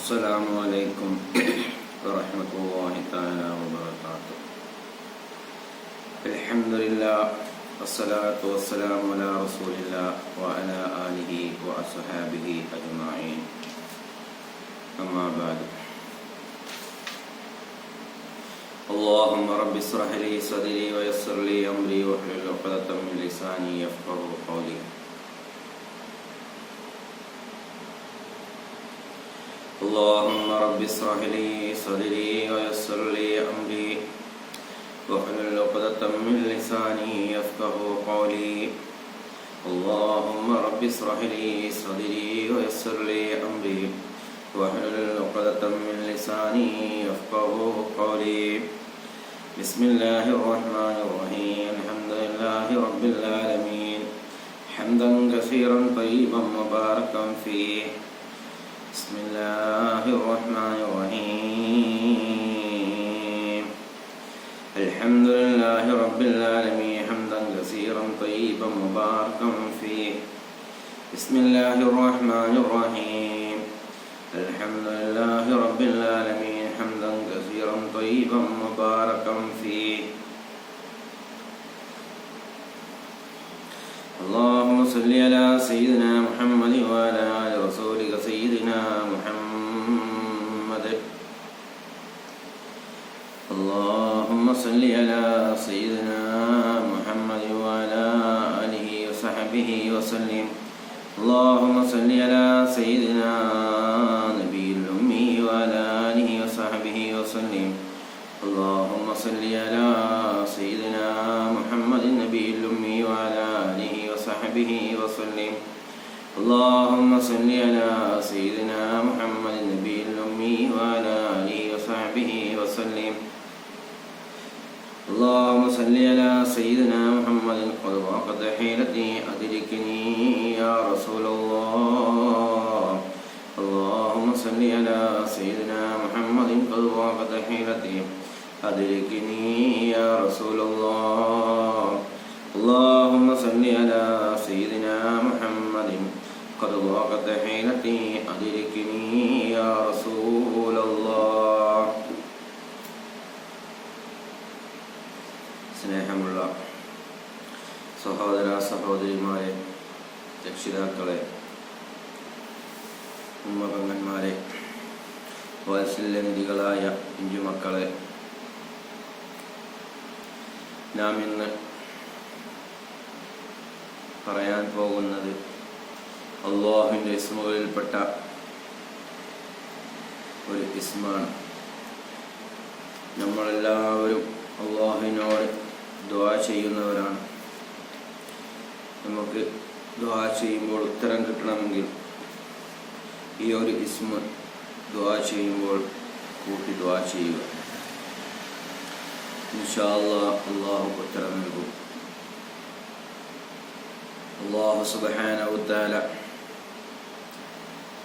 السلام عليكم ورحمة الله تعالى وبركاته. الحمد لله والصلاة والسلام على رسول الله وعلى آله وأصحابه أجمعين. أما بعد. اللهم رب اشرح لي صدري ويسر لي أمري واحلل عقدة من لساني يفقه قولي. اللهم رب اشرح لي صدري ويسر لي أمري. واحلل عقدة من لساني يفقه قولي. اللهم رب اشرح لي صدري ويسر لي أمري. واحلل عقدة من لساني يفقه قولي. بسم الله الرحمن الرحيم. الحمد لله رب العالمين. حمدا كثيرا طيبا مباركا فيه. بسم الله الرحمن الرحيم. الحمد لله رب العالمين حمدا كثيرا طيبا مباركا فيه. بسم الله الرحمن الرحيم. الحمد لله رب العالمين حمدا كثيرا طيبا مباركا فيه. اللهم صل على سيدنا محمد وعلى آل رسولك سيدنا محمد اللهم صل على سيدنا محمد وعلى آله وصحبه وسلم اللهم صل على سيدنا نبي الأمي وعلى آله وصحبه وسلم اللهم صل على سيدنا محمد النبي الأمي وعلى آله وصحبه وسلم اللهم صل على سيدنا محمد النبي الأمي وعلى آله وصحبه وسلم. اللهم صل على سيدنا محمد قد وقد حيلتي أدركني يا رسول الله. اللهم صل على سيدنا محمد قد وقد حيلتي أدركني يا رسول الله. اللهم صل على سيدنا محمد قد ضاقت حيلتي أدركني يا رسول الله സ്നേഹമുള്ള സഹോദര സഹോദരിമാരെ രക്ഷിതാക്കളെ ഉമ്മപങ്ങന്മാരെ വാത്സല്യനിധികളായ പിഞ്ചുമക്കളെ നാം ഇന്ന് പറയാൻ പോകുന്നത് അള്ളാഹുവിന്റെ ഇസ്മുകളിൽപ്പെട്ട ഒരു ഇസ്മാണ്. നമ്മളെല്ലാവരും അള്ളാഹുവിനോട് ദ്വാ ചെയ്യുന്നവരാണ്. നമുക്ക് ദ്വാ ചെയ്യുമ്പോൾ ഉത്തരം കിട്ടണമെങ്കിൽ ഈ ഒരു ഇസ്മ ദ്വാ ചെയ്യുമ്പോൾ കൂട്ടി ദ്വാ ചെയ്യുക. അള്ളാഹു ഉത്തരം നൽകും. അള്ളാഹു സുബാനവുത്താല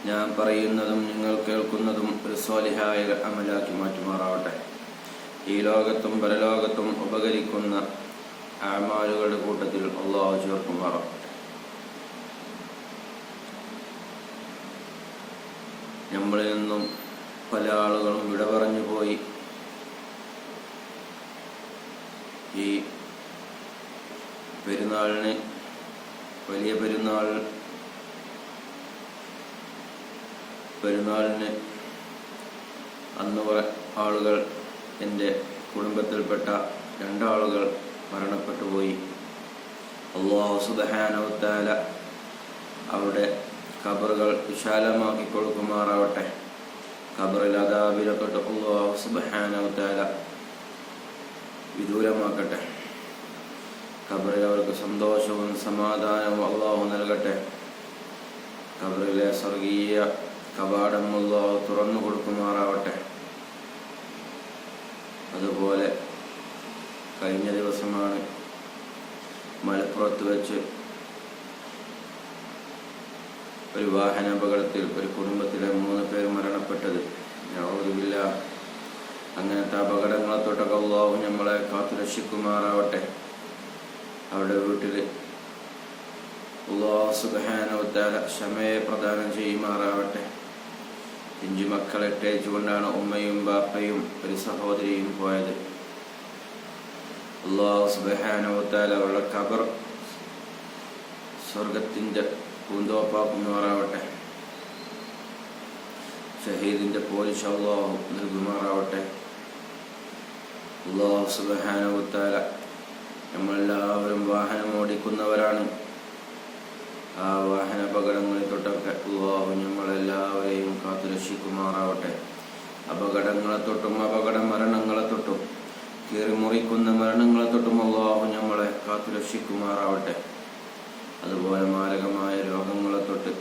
ഞാൻ പറയുന്നതും നിങ്ങൾ കേൾക്കുന്നതും ഒരു സ്വാലിഹായ അമലാക്കി മാറ്റുമാറാവട്ടെ. ഈ ലോകത്തും പരലോകത്തും ഉപകരിക്കുന്ന ആമാലുകളുടെ കൂട്ടത്തിൽ അള്ളാഹു ചേർക്കുമാറാവട്ടെ നമ്മളിൽ നിന്നും പല ആളുകളും വിട പറഞ്ഞു പോയി. ഈ പെരുന്നാളിന് വലിയ പെരുന്നാൾ പെരുന്നാളിന് അന്ന് ആളുകൾ എന്റെ കുടുംബത്തിൽപ്പെട്ട രണ്ടാളുകൾ മരണപ്പെട്ടു പോയി. അള്ളാഹു സുബഹാനവത്താല അവരുടെ ഖബറുകൾ വിശാലമാക്കി കൊടുക്കുമാറാവട്ടെ. ഖബറിൽ അതാപിലപ്പെട്ട അള്ളാഹു സുബഹാനവത്താല വിദൂരമാക്കട്ടെ. ഖബറിൽ അവർക്ക് സന്തോഷവും സമാധാനവും അള്ളാഹു നൽകട്ടെ. ഖബറിലെ സ്വർഗീയ കവാടം അള്ളാഹു തുറന്നു കൊടുക്കുമാറാവട്ടെ. അതുപോലെ കഴിഞ്ഞ ദിവസമാണ് മലപ്പുറത്ത് വെച്ച് ഒരു വാഹനാപകടത്തിൽ ഒരു കുടുംബത്തിലെ മൂന്ന് പേർ മരണപ്പെട്ടത്. ഞാൻ അങ്ങനത്തെ അപകടങ്ങളെ തൊട്ടൊക്കെ അള്ളാഹു നമ്മളെ കാത്തുരക്ഷിക്കുമാറാവട്ടെ അവരുടെ വീട്ടിൽ അള്ളാഹു സുഖാനവത്താല ക്ഷമയെ പ്രദാനം ചെയ്യുമാറാവട്ടെ. പിഞ്ചു മക്കളെ ഇട്ടേച്ചുകൊണ്ടാണ് ഉമ്മയും ബാപ്പയും ഒരു സഹോദരിയും പോയത്. അള്ളാഹു സുബാനവത്താൽ അവരുടെ കബർ സ്വർഗത്തിന്റെ പൂന്തോപ്പാക്കുമാറാവട്ടെ ഷഹീദിന്റെ പോലീസ് അള്ളാഹു നൽകുമാറാവട്ടെ. അള്ളാഹു സുബാനവത്താല നമ്മളെല്ലാവരും വാഹനം ഓടിക്കുന്നവരാണ് ആ വാഹന അപകടങ്ങളിൽ തൊട്ടൊക്കെ അള്ളാഹു ഞങ്ങളെല്ലാവരെയും കാത്തു രക്ഷിക്കുമാറാവട്ടെ. അപകടങ്ങളെ തൊട്ടും അപകട മരണങ്ങളെ തൊട്ടും കീറിമുറിക്കുന്ന മരണങ്ങളെ തൊട്ടും അള്ളാഹു ഞങ്ങളെ കാത്തു രക്ഷിക്കുമാറാവട്ടെ. അതുപോലെ മാരകമായ രോഗങ്ങളെ തൊട്ട്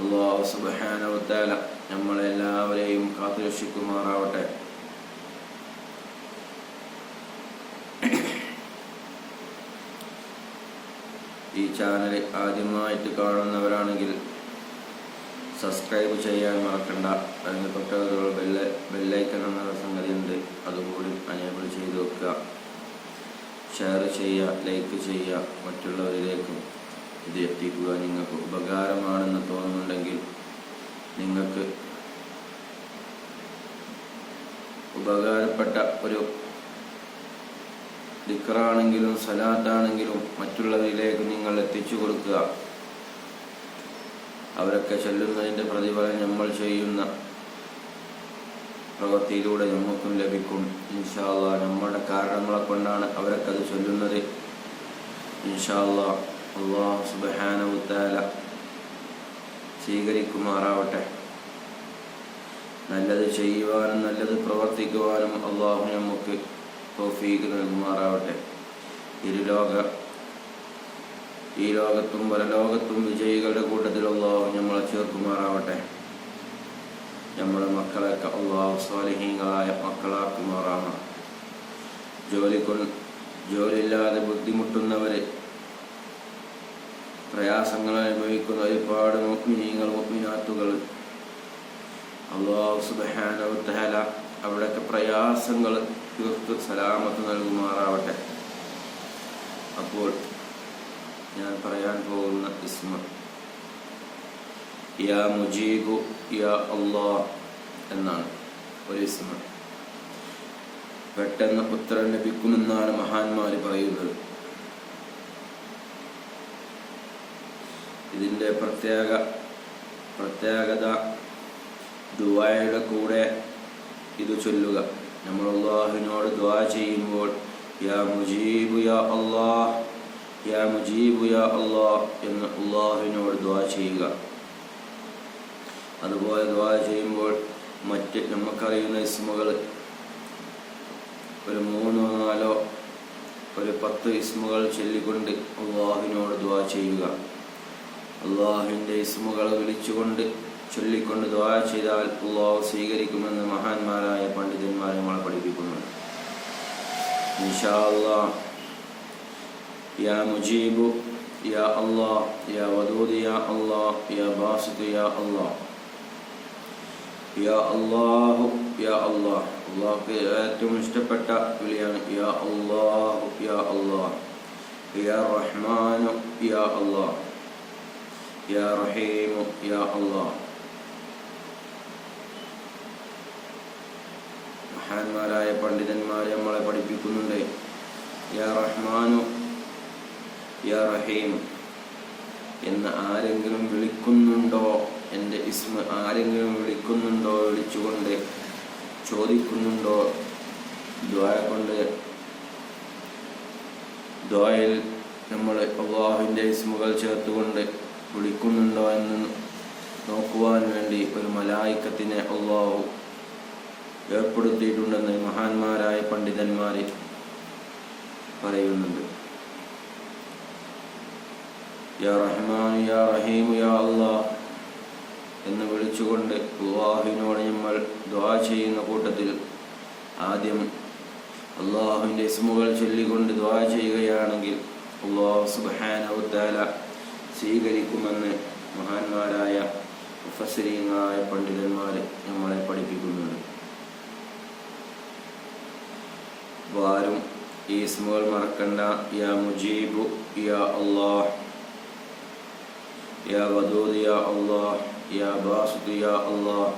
അള്ളാഹു സുബഹാനവത്താല നമ്മളെല്ലാവരെയും കാത്തു രക്ഷിക്കുമാറാവട്ടെ. ഈ ചാനൽ ആദ്യമായിട്ട് കാണുന്നവരാണെങ്കിൽ സബ്സ്ക്രൈബ് ചെയ്യാൻ മറക്കണ്ട. അതിന് തൊട്ടടുത്തുള്ള ബെല്ല ബെല്ലൈക്കൺ എന്ന സംഗതി ഉണ്ട് അതുകൂടി അനേബിൾ ചെയ്ത് വെക്കുക. ഷെയർ ചെയ്യുക ലൈക്ക് ചെയ്യുക മറ്റുള്ളവരിലേക്കും ഇത് എത്തിക്കുക നിങ്ങൾക്ക് ഉപകാരമാണെന്ന് തോന്നുന്നുണ്ടെങ്കിൽ നിങ്ങൾക്ക് ഉപകാരപ്പെട്ട ഒരു ദിക്കറാണെങ്കിലും സലാത്താണെങ്കിലും മറ്റുള്ളവരിലേക്ക് നിങ്ങൾ എത്തിച്ചു കൊടുക്കുക. അവരൊക്കെ ചൊല്ലുന്നതിന്റെ പ്രതിഫലം നമ്മൾ ചെയ്യുന്ന പ്രവൃത്തിയിലൂടെ നമുക്കും ലഭിക്കും. ഇൻഷാല്ല നമ്മുടെ കാരണങ്ങളെ കൊണ്ടാണ് അവരൊക്കെ അത് ചൊല്ലുന്നത്. ഇൻഷാല്ല അള്ളാഹു സുബാനവുത്താല സ്വീകരിക്കുമാറാവട്ടെ. നല്ലത് ചെയ്യുവാനും നല്ലത് പ്രവർത്തിക്കുവാനും അള്ളാഹു നമുക്ക് തോഫീക്ക് നൽകുമാറാവട്ടെ. ഇരുലോക ഈ ലോകത്തും പരലോകത്തും വിജയികളുടെ കൂട്ടത്തിൽ അള്ളാഹു നമ്മളെ ചേർക്കുമാറാവട്ടെ. നമ്മുടെ മക്കളെ അള്ളാഹു സ്വാലിഹീങ്ങളായ മക്കളാക്കുമാറാണ് ജോലി കൊ ജോലിയില്ലാതെ ബുദ്ധിമുട്ടുന്നവര് പ്രയാസങ്ങൾ അനുഭവിക്കുന്ന ഒരുപാട് മുഗ്മിനീങ്ങൾ മുഗ്മിനാത്തുകൾ അള്ളാഹു സുബാനവത്തഹല അവിടെയൊക്കെ പ്രയാസങ്ങൾ തീർത്ത് സലാമത്ത് നൽകുമാറാവട്ടെ. അപ്പോൾ ഞാൻ പറയാൻ പോകുന്ന ഇസ്മ. യാ മുജീബു യാ അള്ളാ എന്നാണ് ഒരു ഇസ്മ. പെട്ടെന്ന് ഉത്തരം ലഭിക്കുമെന്നാണ് മഹാന്മാര് പറയുന്നത്. ഇതിന്റെ പ്രത്യേക പ്രത്യേകത ദുബായയുടെ കൂടെ ഇത് ചൊല്ലുക. നമ്മൾ അള്ളാഹുവിനോട് ദ്വാ ചെയ്യുമ്പോൾ യാ മുജീബു യാ അള്ളാഹ് യാ മുജീബു യാ അള്ളാ എന്ന് അള്ളാഹുവിനോട് ദ്വാ ചെയ്യുക. അതുപോലെ ദ്വാ ചെയ്യുമ്പോൾ മറ്റ് നമുക്കറിയുന്ന ഇസ്മുകൾ ഒരു മൂന്നോ നാലോ ഒരു പത്ത് ഇസ്മുകൾ ചൊല്ലിക്കൊണ്ട് അള്ളാഹുവിനോട് ദ്വാ ചെയ്യുക. അള്ളാഹുവിന്റെ ഇസ്മുകൾ വിളിച്ചുകൊണ്ട് ചൊല്ലിക്കൊണ്ട് ദ്വാ ചെയ്താൽ അള്ളാഹു സ്വീകരിക്കുമെന്ന് മഹാന്മാരായ പണ്ഡിതന്മാർ നമ്മളെ പഠിപ്പിക്കുന്നുണ്ട്. ഇൻഷാ അള്ളാഹ് യാ മുജീബു യാ അള്ളാഹ് യാ വദൂദ് യാ അള്ളാഹ് യാ ബാസിദ് യാ അള്ളാഹ് യാ അള്ളാഹു യാ അള്ളാഹ് അള്ളാഹ്ക്ക് ഏറ്റവും ഇഷ്ടപ്പെട്ട വിളിയാണ് യാ അള്ളാഹു യാ അള്ളാഹ് യാ റഹ്മാനു യാ അള്ളാഹ് യാ റഹീമു യാ അള്ളാഹ് മഹാന്മാരായ പണ്ഡിതന്മാർ നമ്മളെ പഠിപ്പിക്കുന്നുണ്ട്. യാ റഹ്മാനു യാ റഹീം എന്ന് ആരെങ്കിലും വിളിക്കുന്നുണ്ടോ? എന്റെ ഇസ്മ ആരെങ്കിലും വിളിക്കുന്നുണ്ടോ? വിളിച്ചുകൊണ്ട് ചോദിക്കുന്നുണ്ടോ? ദ്വാരക്കൊണ്ട് കൊണ്ട് ദ്വായിൽ നമ്മൾ അള്ളാഹുവിന്റെ ഇസ്മുകൾ ചേർത്തുകൊണ്ട് വിളിക്കുന്നുണ്ടോ എന്ന് നോക്കുവാൻ വേണ്ടി ഒരു മലായിക്കത്തിനെ അള്ളാഹു ഏർപ്പെടുത്തിയിട്ടുണ്ടെന്ന് മഹാന്മാരായ പണ്ഡിതന്മാർ പറയുന്നുണ്ട്. യാ റഹ്മാൻ യാ റഹീം യാ അള്ളാ എന്ന് വിളിച്ചുകൊണ്ട് അള്ളാഹുവിനോട് നമ്മൾ ദ്വാ ചെയ്യുന്ന കൂട്ടത്തിൽ ആദ്യം അള്ളാഹുവിന്റെ ഇസ്മുകൾ ചൊല്ലിക്കൊണ്ട് ദ്വാ ചെയ്യുകയാണെങ്കിൽ അള്ളാഹു സുബാനവുദ്ദാല സ്വീകരിക്കുമെന്ന് മഹാന്മാരായ മുഫസരീങ്ങളായ പണ്ഡിതന്മാർ നമ്മളെ പഠിപ്പിക്കുന്നുണ്ട്. അപ്പോൾ ആരും ഈ ഇസ്മുകൾ മറക്കണ്ട. യാ മുജീബു യാ അള്ളാഹ് യാ വദൂദ് യാ അള്ളാഹ് യാ ബാസുദ് യാ അള്ളാഹ്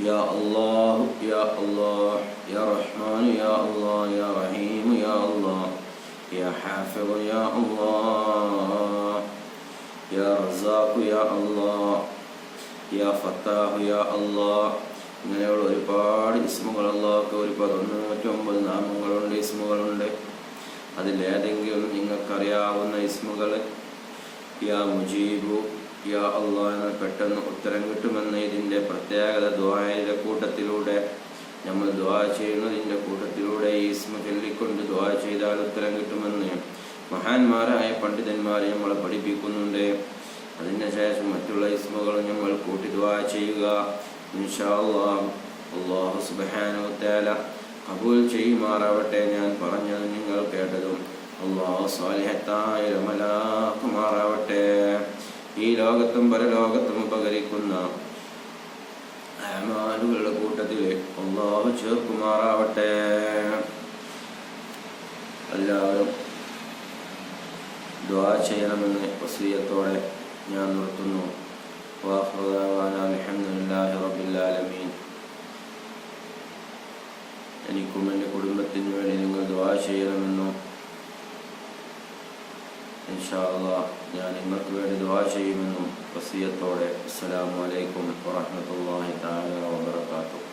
يا الله يا الله يا رحمن يا الله يا رحيم يا الله يا حافظ يا الله يا رزاق يا الله يا فتاح يا الله ഇങ്ങനെയുള്ള ഒരുപാട് ഇസ്മുകൾ അള്ളാഹ്ക്ക് ഒരു പതിനൂറ്റൊമ്പത് നാമങ്ങളുണ്ട് ഇസ്മുകളുണ്ട് അതിലേതെങ്കിലും നിങ്ങൾക്കറിയാവുന്ന ഇസ്മുകൾ യാ മുജീബു യാ അള്ളാഹ് പെട്ടെന്ന് ഉത്തരം കിട്ടുമെന്ന് ഇതിന്റെ പ്രത്യേകത ദ്വായയുടെ കൂട്ടത്തിലൂടെ. നമ്മൾ ദ്വാ ചെയ്യുന്നതിന്റെ കൂട്ടത്തിലൂടെ ഈ ഇസ്മ ചൊല്ലിക്കൊണ്ട് ദ്വാ ചെയ്താൽ ഉത്തരം കിട്ടുമെന്ന് മഹാന്മാരായ പണ്ഡിതന്മാരെ നമ്മളെ പഠിപ്പിക്കുന്നുണ്ട്. അതിന് ശേഷം മറ്റുള്ള ഇസ്മുകൾ നമ്മൾ കൂട്ടി ദ്വാ ചെയ്യുക. ഇൻഷാ അള്ളാഹ് അള്ളാഹു തആല കബൂൽ ചെയ്യുമാറാവട്ടെ ഞാൻ പറഞ്ഞത് നിങ്ങൾ കേട്ടതും അള്ളാഹു സ്വാലിഹത്തായ രമലാക്കുമാറാവട്ടെ ഈ ലോകത്തും പരലോകത്തും ഉപകരിക്കുന്ന അമാലുകളുടെ കൂട്ടത്തിൽ ഒന്നാവ് ചേർക്കുമാറാവട്ടെ എല്ലാവരും ദ്വാ ചെയ്യണമെന്ന് വസീയത്തോടെ ഞാൻ നിർത്തുന്നു. റബ്ബില്ലാലമീൻ എനിക്കും എന്റെ കുടുംബത്തിനു വേണ്ടി നിങ്ങൾ ദ്വാ ചെയ്യണമെന്നും ഇൻഷാ അള്ളാഹ് ഞാൻ നിങ്ങൾക്ക് വേണ്ടി ദ്വാ ചെയ്യുമെന്നും വസീയത്തോടെ. അസ്സലാമു അലൈക്കും വറഹ്മത്തുള്ളാഹി തആല വബറകാതുഹു.